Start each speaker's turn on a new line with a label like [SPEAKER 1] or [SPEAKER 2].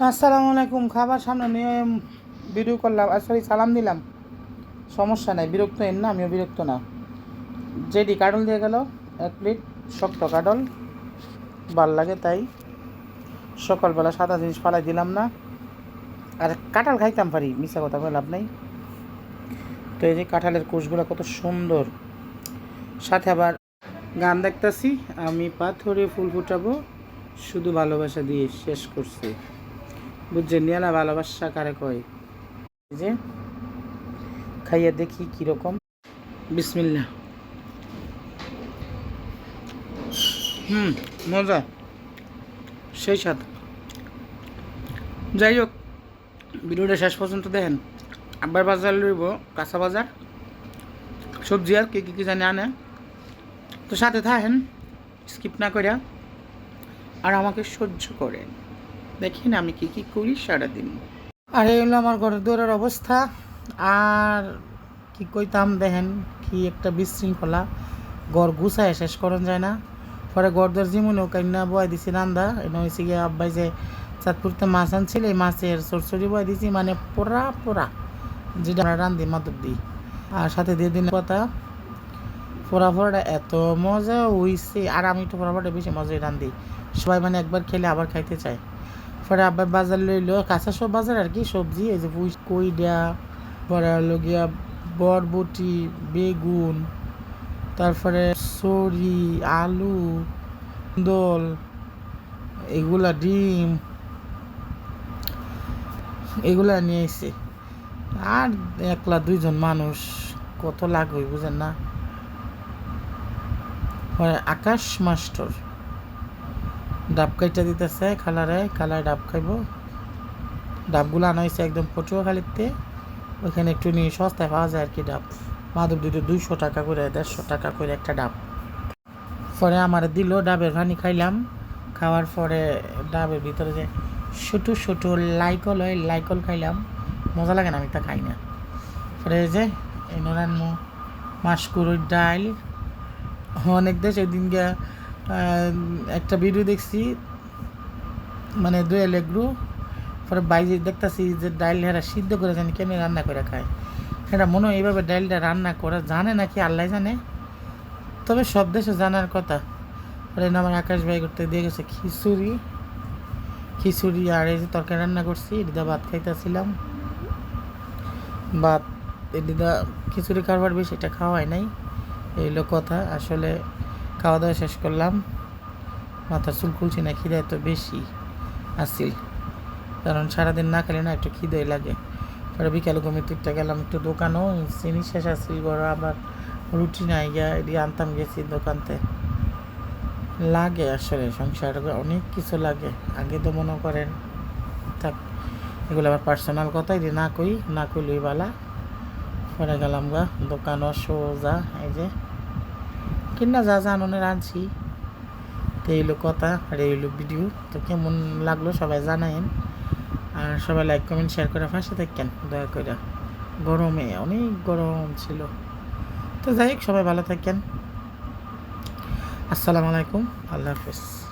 [SPEAKER 1] আসসালামু আলাইকুম, খাবার সামনে নিয়ে ভিডিও করলাম। সরি সালাম দিলাম। সমস্যা নাই, বিরক্ত এন না, আমিও বিরক্ত না। যেটি কাটল দিয়ে গেল, এক প্লেট শক্ত কাটল ভালো লাগে তাই। সকালবেলা সাদা জিনিস ফালাই দিলাম না। আর কাঁঠাল খাইতাম পারি মিশা কথা বলে লাভ নেই। তো এই যে কাঁঠালের কোষগুলো কত সুন্দর। সাথে আবার গান দেখতাছি, আমি পাথরে ফুল ফুটাবো, শুধু ভালোবাসা দিয়ে শেষ করছি। বুঝছেন? নিয়ালা ভালোবাসা কারে কয়? যে, খাইয়া দেখি কীরকম। বিসমিল্লা হুম, মজা। সেই সাথ যাই হোক, ভিডিওটা শেষ পর্যন্ত দেখেন। আব্বার বাজার লইব, কাঁচা বাজার। সবজি আর কি কি জানি আনে। তো সাথে থাকেন, স্কিপ না করে আর আমাকে সহ্য করেন। দেখেন আমি কি কি করি সারাদিন। আর, এই হলো আমার ঘরের দৌড়ের অবস্থা। আর কি কইতাম, দেখেন কি একটা বিশৃঙ্খলা। ঘর গুছায় শেষ করন যায় না। পরে গরদর জিমুনেও কান্না বয় দিছি রান্দা। এনে হয়েছে গিয়ে আব্বাই যে চাঁদপুরতে মাছ আনছিল, এই মাছের চরচড়ি বয় দিছি মানে পোড়া পোড়া, যেটা আমরা রান্ধি মাদুর দিই। আর সাথে দিয়ে দিন কথা ফোড়া ফোড়াটা এত মজা হইছে। আর আমি একটু ফোড়া ফোড়াটা বেশি মজাই রান্ধি। সবাই মানে একবার খেলে আবার খাইতে চায়। পরে আবার বাজার লইলো, কাঁচা সব বাজার আর কি, সবজি, এই যে পুঁই কইডা পরে হলো গিয়া বরবটি, বেগুন, তারপরে সরি, আলু দোল এগুলা ডিম, এগুলা নিয়ে এসে আর একলা দুইজন মানুষ, কত লাগবে বুঝেন না? আকাশ মাস্টার। ডাব কাইটা দিতেছে খালারে খালায় ডাব খাইব। ডাবগুলো আনা হয়েছে একদম পটুয়াখালীতে। ওইখানে একটু নিয়ে সস্তায় পাওয়া যায় আর কি ডাব। মাধব দুটো দুইশো টাকা করে, দেড়শো টাকা করে একটা ডাব। পরে আমার দিল, ডাবের পানি খাইলাম। খাওয়ার পরে ডাবের ভিতরে যে ছোটো ছোটো লাইকল হয়, লাইকল খাইলাম। মজা লাগে না, আমি তা খাই না। পরে যে এনরান্মু মাসকুরুর ডাল অনেক দেশ ওইদিন গিয়া একটা ভিডিও দেখছি মানে দুয়ে লেগরু, পরে বাইরে দেখতেছি যে ডাইল হেরা সিদ্ধ করে জানি কেমনি রান্না করে খায়। সেটা মনে হয় এইভাবে ডাইলটা রান্না করা জানে নাকি আল্লাহ জানে? তবে সব দেশে জানার কথা। পরে আমার আকাশ ভাই করতে দিয়ে গেছে খিচুড়ি। খিচুড়ি আর এই যে তরকারি রান্না করছি এদিদা ভাত খাইতেছিলাম। ভাত এদিদা খিচুড়ি খাবার বেশি এটা খাওয়াই নাই এই হলো কথা। আসলে খাওয়া দাওয়া শেষ করলাম। মাথার চুল খুলছি না, খিদে তো বেশি আসিল কারণ সারাদিন না খেলে না একটু খিদে লাগে। পরে বিকালে ঘুমিতে গেলাম একটু দোকানও, চিনি শেষ আসিল বড় আবার রুটি নাই গিয়া এদিকে আনতাম গেছি দোকানতে। লাগে আসলে, সংসার অনেক কিছু লাগে, আগে তো মনে করেন, থাক, এগুলো আবার পার্সোনাল কথা এটি না কই, না কইলই বালা। পরে গেলাম গা, দোকানও সোজা, এই যে কিনা যা আননের আনছি। তো এইলো কথা, আর এই হলো ভিডিও তো কেমন লাগল সবাই জানাইন আর সবাই লাইক কমেন্ট শেয়ার করে ফাঁসে থাকেন, দয়া করে। গরমে অনেক গরম ছিল। তো যাই হোক, সবাই ভালো থাকেন। আসসালামু আলাইকুম, আল্লাহ হাফিজ।